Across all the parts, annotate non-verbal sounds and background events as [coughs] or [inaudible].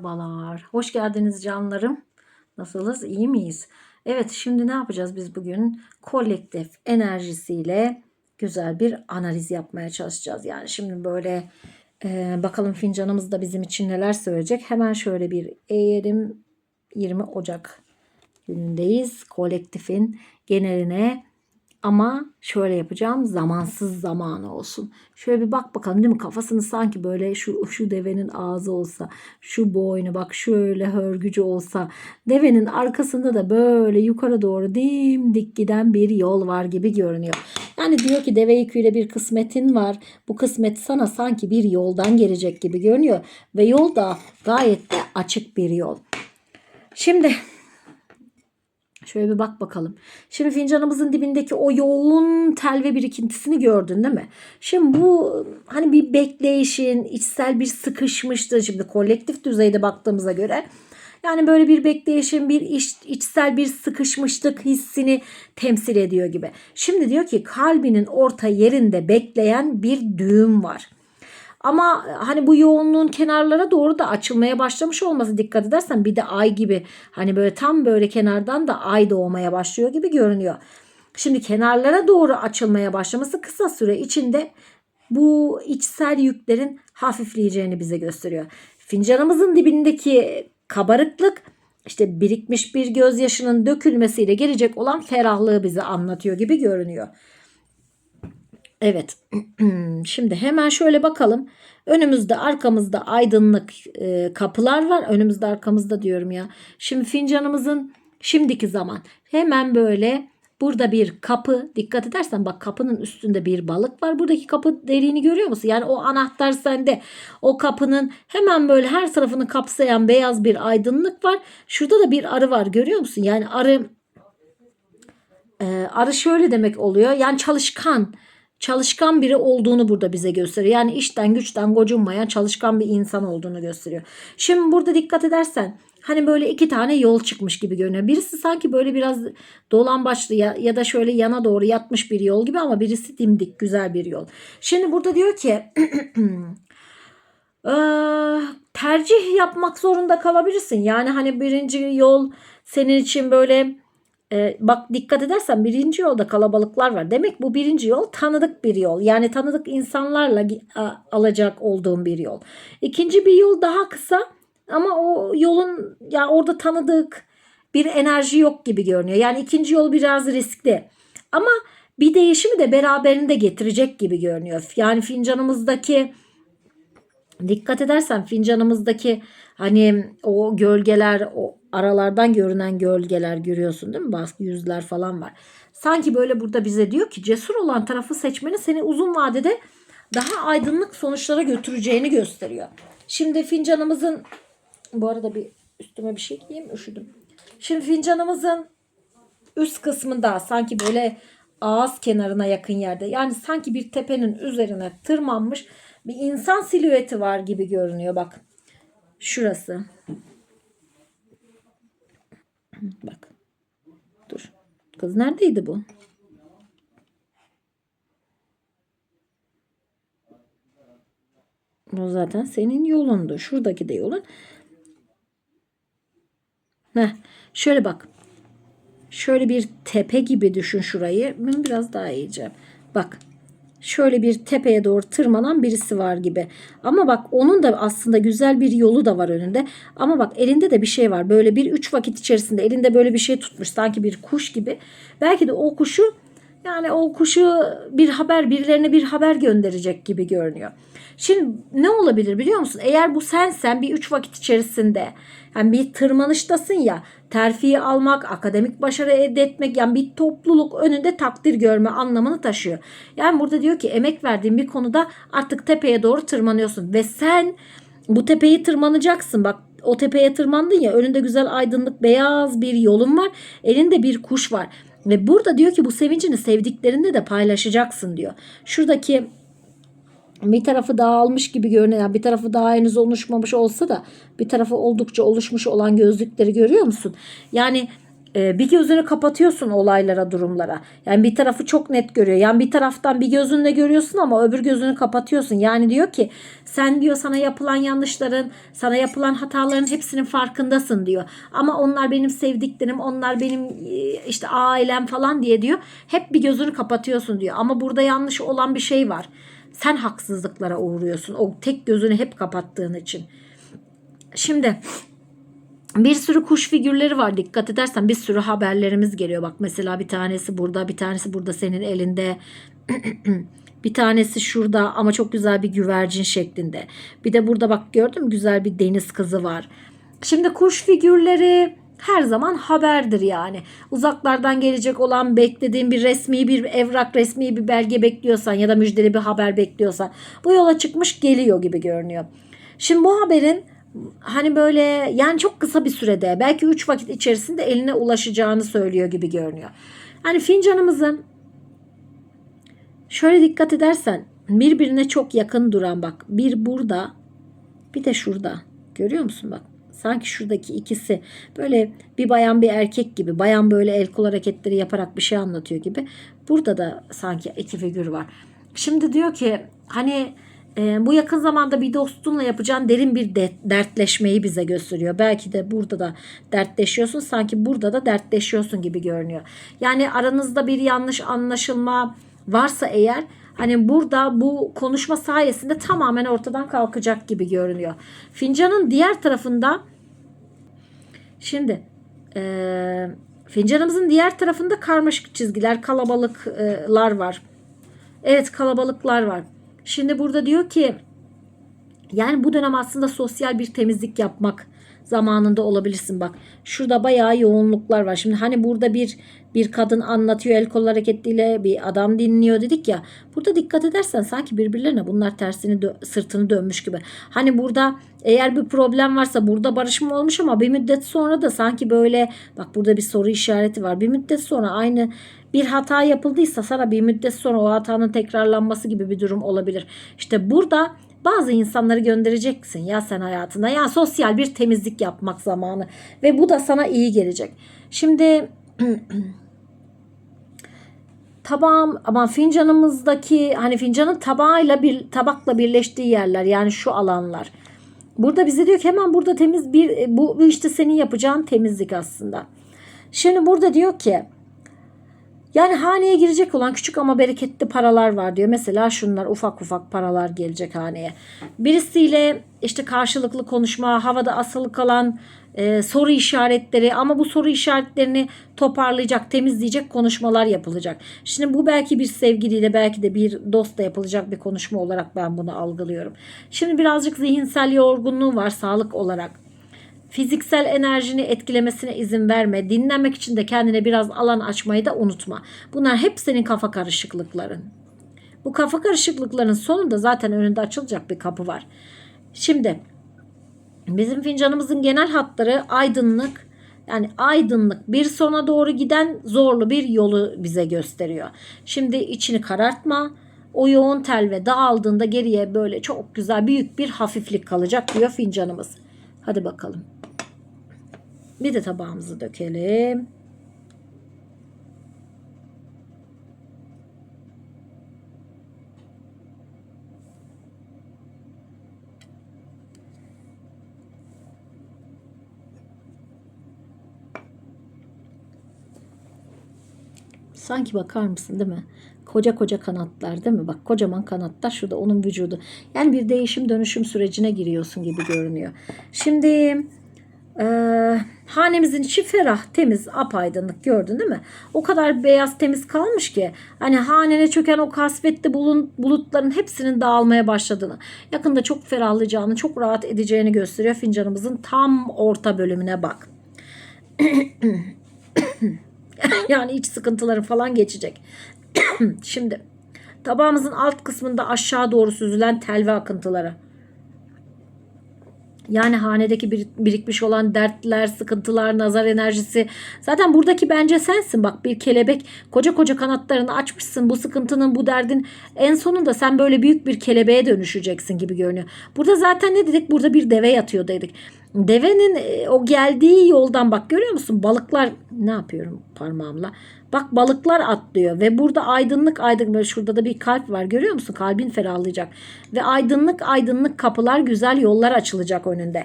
Merhabalar. Hoş geldiniz canlarım. Nasılsınız? İyi miyiz? Evet, şimdi ne yapacağız biz bugün? Kolektif enerjisiyle güzel bir analiz yapmaya çalışacağız. Yani şimdi böyle e, bakalım fincanımız da bizim için neler söyleyecek. Hemen şöyle bir eğerim 20 Ocak günündeyiz. Kolektifin geneline ama şöyle yapacağım zamansız zamanı olsun. Şöyle bir bak bakalım değil mi? Kafasını sanki böyle şu şu devenin ağzı olsa, şu boynu bak şöyle hörgücü olsa, devenin arkasında da böyle yukarı doğru dimdik giden bir yol var gibi görünüyor. Yani diyor ki deve yüküyle bir kısmetin var. Bu kısmet sana sanki bir yoldan gelecek gibi görünüyor ve yol da gayet de açık bir yol. Şimdi Şöyle bir bak bakalım. Şimdi fincanımızın dibindeki o yoğun telve birikintisini gördün değil mi? Şimdi bu hani bir bekleyişin, içsel bir sıkışmıştı. Şimdi kolektif düzeyde baktığımıza göre yani böyle bir bekleyişin, bir iç, içsel bir sıkışmışlık hissini temsil ediyor gibi. Şimdi diyor ki kalbinin orta yerinde bekleyen bir düğüm var. Ama hani bu yoğunluğun kenarlara doğru da açılmaya başlamış olması dikkat edersen bir de ay gibi hani böyle tam böyle kenardan da ay doğmaya başlıyor gibi görünüyor. Şimdi kenarlara doğru açılmaya başlaması kısa süre içinde bu içsel yüklerin hafifleyeceğini bize gösteriyor. Fincanımızın dibindeki kabarıklık işte birikmiş bir gözyaşının dökülmesiyle gelecek olan ferahlığı bize anlatıyor gibi görünüyor. Evet. [clears throat] Şimdi hemen şöyle bakalım. Önümüzde arkamızda aydınlık e, kapılar var. Önümüzde arkamızda diyorum ya. Şimdi fincanımızın şimdiki zaman hemen böyle burada bir kapı dikkat edersen bak kapının üstünde bir balık var. Buradaki kapı deliğini görüyor musun? Yani o anahtar sende. O kapının hemen böyle her tarafını kapsayan beyaz bir aydınlık var. Şurada da bir arı var görüyor musun? Yani arı e, arı şöyle demek oluyor. Yani çalışkan çalışkan biri olduğunu burada bize gösteriyor. Yani işten güçten gocunmayan çalışkan bir insan olduğunu gösteriyor. Şimdi burada dikkat edersen hani böyle iki tane yol çıkmış gibi görünüyor. Birisi sanki böyle biraz dolan başlı ya, ya da şöyle yana doğru yatmış bir yol gibi ama birisi dimdik güzel bir yol. Şimdi burada diyor ki [clears throat] tercih yapmak zorunda kalabilirsin. Yani hani birinci yol senin için böyle e, bak dikkat edersen birinci yolda kalabalıklar var. Demek bu birinci yol tanıdık bir yol. Yani tanıdık insanlarla a, alacak olduğum bir yol. İkinci bir yol daha kısa ama o yolun ya orada tanıdık bir enerji yok gibi görünüyor. Yani ikinci yol biraz riskli. Ama bir değişimi de beraberinde getirecek gibi görünüyor. Yani fincanımızdaki dikkat edersen fincanımızdaki hani o gölgeler o aralardan görünen gölgeler görüyorsun değil mi? Baskı yüzler falan var. Sanki böyle burada bize diyor ki cesur olan tarafı seçmeni seni uzun vadede daha aydınlık sonuçlara götüreceğini gösteriyor. Şimdi fincanımızın bu arada bir üstüme bir şey giyeyim üşüdüm. Şimdi fincanımızın üst kısmında sanki böyle ağız kenarına yakın yerde yani sanki bir tepenin üzerine tırmanmış bir insan silüeti var gibi görünüyor bak. Şurası. Bak. Dur. Kız neredeydi bu? Bu zaten senin yolundu. Şuradaki de yolun. Heh. Şöyle bak. Şöyle bir tepe gibi düşün şurayı. Ben biraz daha iyice. Bak şöyle bir tepeye doğru tırmanan birisi var gibi. Ama bak onun da aslında güzel bir yolu da var önünde. Ama bak elinde de bir şey var. Böyle bir üç vakit içerisinde elinde böyle bir şey tutmuş. Sanki bir kuş gibi. Belki de o kuşu yani o kuşu bir haber birilerine bir haber gönderecek gibi görünüyor. Şimdi ne olabilir biliyor musun? Eğer bu sensen bir üç vakit içerisinde yani bir tırmanıştasın ya terfiyi almak, akademik başarı elde etmek yani bir topluluk önünde takdir görme anlamını taşıyor. Yani burada diyor ki emek verdiğin bir konuda artık tepeye doğru tırmanıyorsun ve sen bu tepeyi tırmanacaksın. Bak o tepeye tırmandın ya önünde güzel aydınlık beyaz bir yolun var. Elinde bir kuş var. Ve burada diyor ki bu sevincini sevdiklerinde de paylaşacaksın diyor. Şuradaki bir tarafı dağılmış gibi görünüyor. Bir tarafı daha henüz oluşmamış olsa da bir tarafı oldukça oluşmuş olan gözlükleri görüyor musun? Yani e, bir gözünü kapatıyorsun olaylara, durumlara. Yani bir tarafı çok net görüyor. Yani bir taraftan bir gözünle görüyorsun ama öbür gözünü kapatıyorsun. Yani diyor ki sen diyor sana yapılan yanlışların, sana yapılan hataların hepsinin farkındasın diyor. Ama onlar benim sevdiklerim, onlar benim e, işte ailem falan diye diyor. Hep bir gözünü kapatıyorsun diyor. Ama burada yanlış olan bir şey var. Sen haksızlıklara uğruyorsun. O tek gözünü hep kapattığın için. Şimdi bir sürü kuş figürleri var dikkat edersen bir sürü haberlerimiz geliyor. Bak mesela bir tanesi burada bir tanesi burada senin elinde. [clears throat] bir tanesi şurada ama çok güzel bir güvercin şeklinde. Bir de burada bak gördün mü güzel bir deniz kızı var. Şimdi kuş figürleri her zaman haberdir yani. Uzaklardan gelecek olan beklediğin bir resmi bir evrak, resmi bir belge bekliyorsan ya da müjdeli bir haber bekliyorsan bu yola çıkmış geliyor gibi görünüyor. Şimdi bu haberin hani böyle yani çok kısa bir sürede belki 3 vakit içerisinde eline ulaşacağını söylüyor gibi görünüyor. Hani fincanımızın şöyle dikkat edersen birbirine çok yakın duran bak bir burada bir de şurada görüyor musun bak sanki şuradaki ikisi böyle bir bayan bir erkek gibi bayan böyle el kol hareketleri yaparak bir şey anlatıyor gibi burada da sanki iki figür var. Şimdi diyor ki hani e, bu yakın zamanda bir dostunla yapacağın derin bir de, dertleşmeyi bize gösteriyor. Belki de burada da dertleşiyorsun sanki burada da dertleşiyorsun gibi görünüyor. Yani aranızda bir yanlış anlaşılma varsa eğer hani burada bu konuşma sayesinde tamamen ortadan kalkacak gibi görünüyor. Fincanın diğer tarafında şimdi e, fincanımızın diğer tarafında karmaşık çizgiler, kalabalıklar var. Evet kalabalıklar var. Şimdi burada diyor ki yani bu dönem aslında sosyal bir temizlik yapmak zamanında olabilirsin bak. Şurada bayağı yoğunluklar var. Şimdi hani burada bir bir kadın anlatıyor el kol hareketiyle bir adam dinliyor dedik ya. Burada dikkat edersen sanki birbirlerine bunlar tersini dö- sırtını dönmüş gibi. Hani burada eğer bir problem varsa burada barışma olmuş ama bir müddet sonra da sanki böyle bak burada bir soru işareti var. Bir müddet sonra aynı bir hata yapıldıysa sana bir müddet sonra o hatanın tekrarlanması gibi bir durum olabilir. İşte burada bazı insanları göndereceksin ya sen hayatına. Ya sosyal bir temizlik yapmak zamanı ve bu da sana iyi gelecek. Şimdi [clears throat] tabağım ama fincanımızdaki hani fincanın tabağıyla bir tabakla birleştiği yerler yani şu alanlar. Burada bize diyor ki hemen burada temiz bir bu, bu işte senin yapacağın temizlik aslında. Şimdi burada diyor ki yani haneye girecek olan küçük ama bereketli paralar var diyor. Mesela şunlar ufak ufak paralar gelecek haneye. Birisiyle işte karşılıklı konuşma, havada asılı kalan e, soru işaretleri ama bu soru işaretlerini toparlayacak, temizleyecek konuşmalar yapılacak. Şimdi bu belki bir sevgiliyle belki de bir dostla yapılacak bir konuşma olarak ben bunu algılıyorum. Şimdi birazcık zihinsel yorgunluğu var sağlık olarak. Fiziksel enerjini etkilemesine izin verme. Dinlenmek için de kendine biraz alan açmayı da unutma. Bunlar hep senin kafa karışıklıkların. Bu kafa karışıklıkların sonunda zaten önünde açılacak bir kapı var. Şimdi bizim fincanımızın genel hatları aydınlık, yani aydınlık bir sona doğru giden zorlu bir yolu bize gösteriyor. Şimdi içini karartma. O yoğun tel ve dağıldığında geriye böyle çok güzel büyük bir hafiflik kalacak diyor fincanımız. Hadi bakalım. Bir de tabağımızı dökelim. Sanki bakar mısın değil mi? Koca koca kanatlar değil mi? Bak kocaman kanatlar şurada onun vücudu. Yani bir değişim dönüşüm sürecine giriyorsun gibi görünüyor. Şimdi e, hanemizin içi ferah, temiz, apaydınlık gördün değil mi? O kadar beyaz temiz kalmış ki hani hanene çöken o kasvetli bulun, bulutların hepsinin dağılmaya başladığını, yakında çok ferahlayacağını, çok rahat edeceğini gösteriyor. Fincanımızın tam orta bölümüne bak. [coughs] yani iç sıkıntıları falan geçecek. [coughs] Şimdi tabağımızın alt kısmında aşağı doğru süzülen tel ve akıntıları. Yani hanedeki bir, birikmiş olan dertler, sıkıntılar, nazar enerjisi. Zaten buradaki bence sensin. Bak bir kelebek koca koca kanatlarını açmışsın. Bu sıkıntının, bu derdin en sonunda sen böyle büyük bir kelebeğe dönüşeceksin gibi görünüyor. Burada zaten ne dedik? Burada bir deve yatıyor dedik. Devenin e, o geldiği yoldan bak görüyor musun? Balıklar ne yapıyorum parmağımla? Bak balıklar atlıyor ve burada aydınlık aydınlık böyle şurada da bir kalp var görüyor musun? Kalbin ferahlayacak. Ve aydınlık aydınlık kapılar güzel yollar açılacak önünde.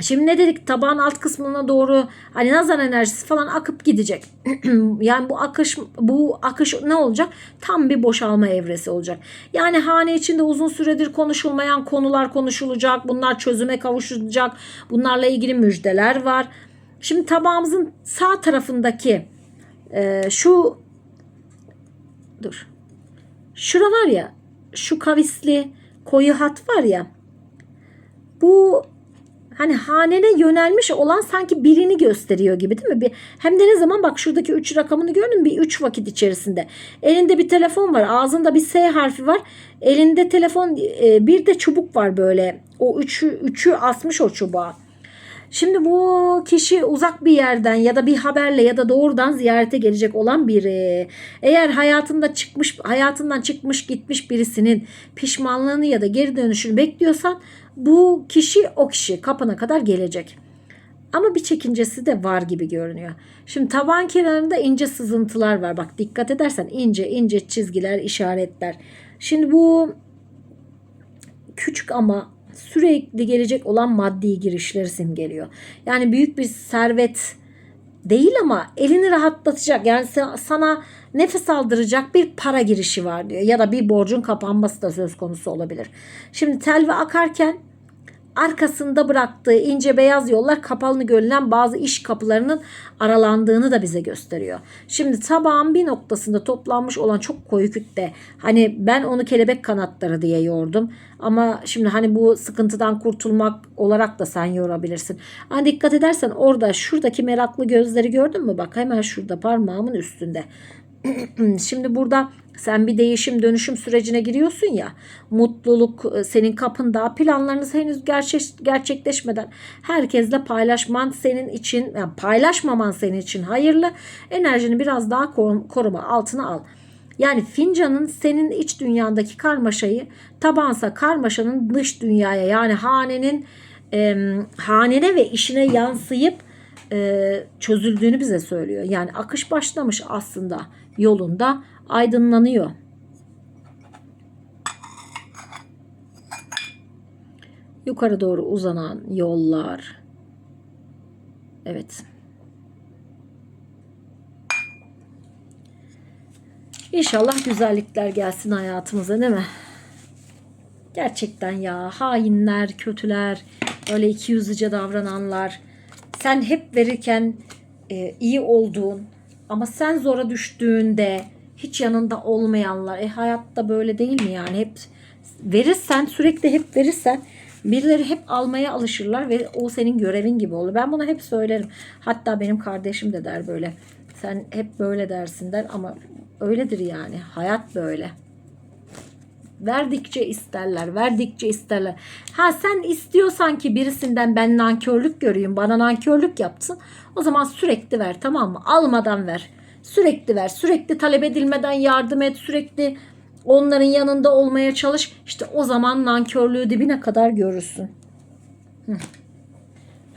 Şimdi ne dedik tabağın alt kısmına doğru hani nazar enerjisi falan akıp gidecek. [clears throat] yani bu akış bu akış ne olacak? Tam bir boşalma evresi olacak. Yani hane içinde uzun süredir konuşulmayan konular konuşulacak. Bunlar çözüme kavuşulacak. Bunlarla ilgili müjdeler var. Şimdi tabağımızın sağ tarafındaki e, şu dur. Şura var ya şu kavisli koyu hat var ya bu hani hanene yönelmiş olan sanki birini gösteriyor gibi değil mi? Bir, hem de ne zaman bak şuradaki 3 rakamını gördün mü? Bir 3 vakit içerisinde. Elinde bir telefon var. Ağzında bir S harfi var. Elinde telefon e, bir de çubuk var böyle. O üçü, üçü asmış o çubuğa. Şimdi bu kişi uzak bir yerden ya da bir haberle ya da doğrudan ziyarete gelecek olan biri. Eğer hayatında çıkmış hayatından çıkmış gitmiş birisinin pişmanlığını ya da geri dönüşünü bekliyorsan bu kişi o kişi kapına kadar gelecek. Ama bir çekincesi de var gibi görünüyor. Şimdi taban kenarında ince sızıntılar var. Bak dikkat edersen ince ince çizgiler, işaretler. Şimdi bu küçük ama sürekli gelecek olan maddi girişleri simgeliyor. Yani büyük bir servet değil ama elini rahatlatacak yani sana nefes aldıracak bir para girişi var diyor ya da bir borcun kapanması da söz konusu olabilir. Şimdi telve akarken arkasında bıraktığı ince beyaz yollar kapalı görülen bazı iş kapılarının aralandığını da bize gösteriyor. Şimdi tabağın bir noktasında toplanmış olan çok koyu kütle hani ben onu kelebek kanatları diye yordum ama şimdi hani bu sıkıntıdan kurtulmak olarak da sen yorabilirsin. Ama dikkat edersen orada şuradaki meraklı gözleri gördün mü? Bak hemen şurada parmağımın üstünde. [clears throat] Şimdi burada sen bir değişim dönüşüm sürecine giriyorsun ya. Mutluluk e, senin kapında. Planlarınız henüz gerçek, gerçekleşmeden herkesle paylaşman senin için yani paylaşmaman senin için hayırlı. Enerjini biraz daha koruma altına al. Yani fincanın senin iç dünyandaki karmaşayı tabansa karmaşanın dış dünyaya yani hanenin e, hanene ve işine yansıyıp e, çözüldüğünü bize söylüyor. Yani akış başlamış aslında yolunda aydınlanıyor. Yukarı doğru uzanan yollar. Evet. İnşallah güzellikler gelsin hayatımıza değil mi? Gerçekten ya hainler, kötüler, öyle iki yüzlüce davrananlar. Sen hep verirken e, iyi olduğun ama sen zora düştüğünde hiç yanında olmayanlar. E hayatta böyle değil mi yani? Hep verirsen sürekli hep verirsen birileri hep almaya alışırlar ve o senin görevin gibi olur. Ben bunu hep söylerim. Hatta benim kardeşim de der böyle. Sen hep böyle dersin der ama öyledir yani. Hayat böyle. Verdikçe isterler, verdikçe isterler. Ha sen istiyorsan ki birisinden ben nankörlük göreyim, bana nankörlük yapsın. O zaman sürekli ver tamam mı? Almadan ver. Sürekli ver. Sürekli talep edilmeden yardım et. Sürekli onların yanında olmaya çalış. İşte o zaman nankörlüğü dibine kadar görürsün.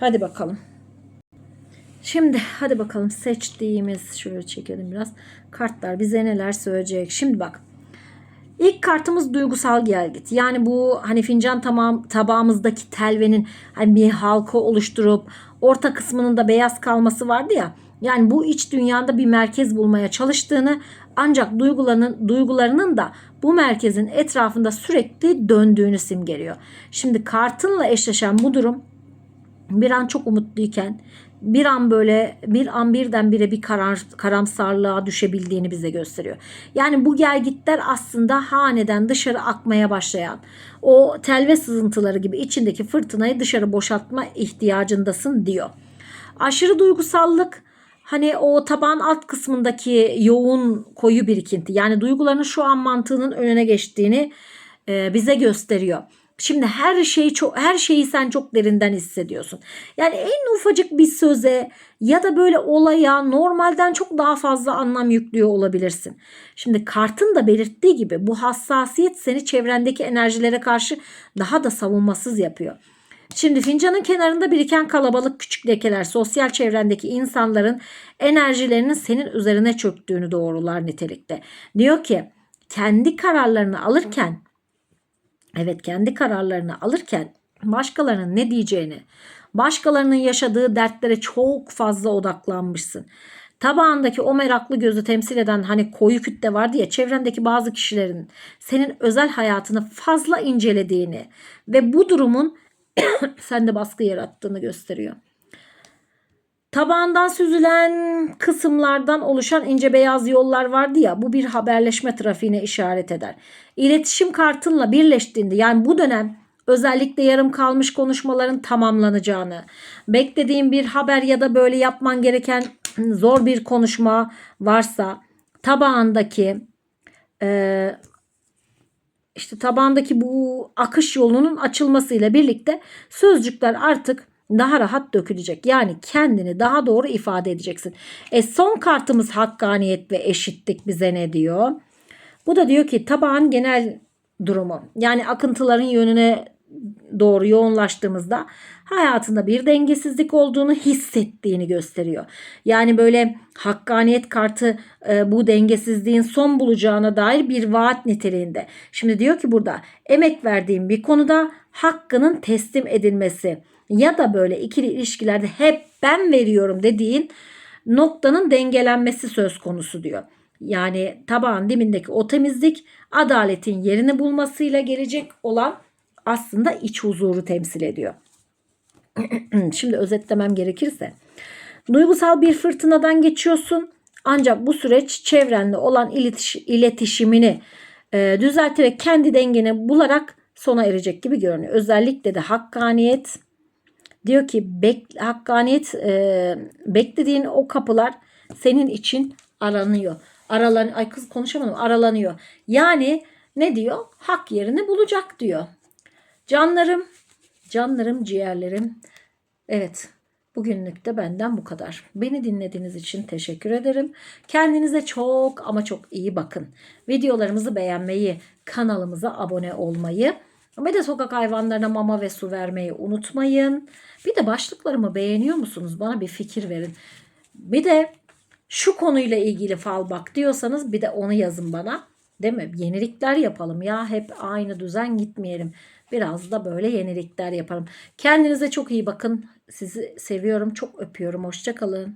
Hadi bakalım. Şimdi hadi bakalım seçtiğimiz şöyle çekelim biraz. Kartlar bize neler söyleyecek. Şimdi bak. İlk kartımız duygusal gelgit. Yani bu hani fincan tamam tabağımızdaki telvenin hani bir halka oluşturup orta kısmının da beyaz kalması vardı ya. Yani bu iç dünyanda bir merkez bulmaya çalıştığını ancak duygularının, duygularının da bu merkezin etrafında sürekli döndüğünü simgeliyor. Şimdi kartınla eşleşen bu durum bir an çok umutluyken bir an böyle bir an birdenbire bir karar, karamsarlığa düşebildiğini bize gösteriyor. Yani bu gelgitler aslında haneden dışarı akmaya başlayan o telve sızıntıları gibi içindeki fırtınayı dışarı boşaltma ihtiyacındasın diyor. Aşırı duygusallık hani o taban alt kısmındaki yoğun koyu birikinti yani duyguların şu an mantığının önüne geçtiğini e, bize gösteriyor. Şimdi her şeyi çok her şeyi sen çok derinden hissediyorsun. Yani en ufacık bir söze ya da böyle olaya normalden çok daha fazla anlam yüklüyor olabilirsin. Şimdi kartın da belirttiği gibi bu hassasiyet seni çevrendeki enerjilere karşı daha da savunmasız yapıyor. Şimdi fincanın kenarında biriken kalabalık küçük lekeler sosyal çevrendeki insanların enerjilerinin senin üzerine çöktüğünü doğrular nitelikte. Diyor ki kendi kararlarını alırken evet kendi kararlarını alırken başkalarının ne diyeceğini, başkalarının yaşadığı dertlere çok fazla odaklanmışsın. Tabağındaki o meraklı gözü temsil eden hani koyu kütle vardı ya çevrendeki bazı kişilerin senin özel hayatını fazla incelediğini ve bu durumun [coughs] sende baskı yarattığını gösteriyor. Tabağından süzülen kısımlardan oluşan ince beyaz yollar vardı ya bu bir haberleşme trafiğine işaret eder. İletişim kartınla birleştiğinde yani bu dönem özellikle yarım kalmış konuşmaların tamamlanacağını, beklediğin bir haber ya da böyle yapman gereken zor bir konuşma varsa tabağındaki e, işte tabağındaki bu akış yolunun açılmasıyla birlikte sözcükler artık daha rahat dökülecek. Yani kendini daha doğru ifade edeceksin. E son kartımız hakkaniyet ve eşitlik bize ne diyor? Bu da diyor ki tabağın genel durumu. Yani akıntıların yönüne doğru yoğunlaştığımızda hayatında bir dengesizlik olduğunu hissettiğini gösteriyor. Yani böyle hakkaniyet kartı e, bu dengesizliğin son bulacağına dair bir vaat niteliğinde. Şimdi diyor ki burada emek verdiğim bir konuda hakkının teslim edilmesi ya da böyle ikili ilişkilerde hep ben veriyorum dediğin noktanın dengelenmesi söz konusu diyor. Yani tabağın dibindeki o temizlik adaletin yerini bulmasıyla gelecek olan aslında iç huzuru temsil ediyor. [clears throat] Şimdi özetlemem gerekirse duygusal bir fırtınadan geçiyorsun ancak bu süreç çevrenle olan iletiş, iletişimini e, düzelterek kendi dengeni bularak sona erecek gibi görünüyor. Özellikle de hakkaniyet diyor ki bek, hakkaniyet e, beklediğin o kapılar senin için aranıyor. Aralan ay kız konuşamadım aralanıyor. Yani ne diyor? Hak yerini bulacak diyor. Canlarım, canlarım, ciğerlerim. Evet, bugünlük de benden bu kadar. Beni dinlediğiniz için teşekkür ederim. Kendinize çok ama çok iyi bakın. Videolarımızı beğenmeyi, kanalımıza abone olmayı ve de sokak hayvanlarına mama ve su vermeyi unutmayın. Bir de başlıklarımı beğeniyor musunuz? Bana bir fikir verin. Bir de şu konuyla ilgili fal bak diyorsanız bir de onu yazın bana. Değil mi? Yenilikler yapalım ya. Hep aynı düzen gitmeyelim. Biraz da böyle yenilikler yapalım. Kendinize çok iyi bakın. Sizi seviyorum. Çok öpüyorum. Hoşçakalın.